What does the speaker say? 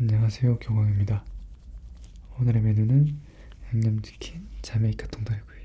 안녕하세요 교광입니다. 오늘의 메뉴는 양념치킨 자메이카 통닭이고요.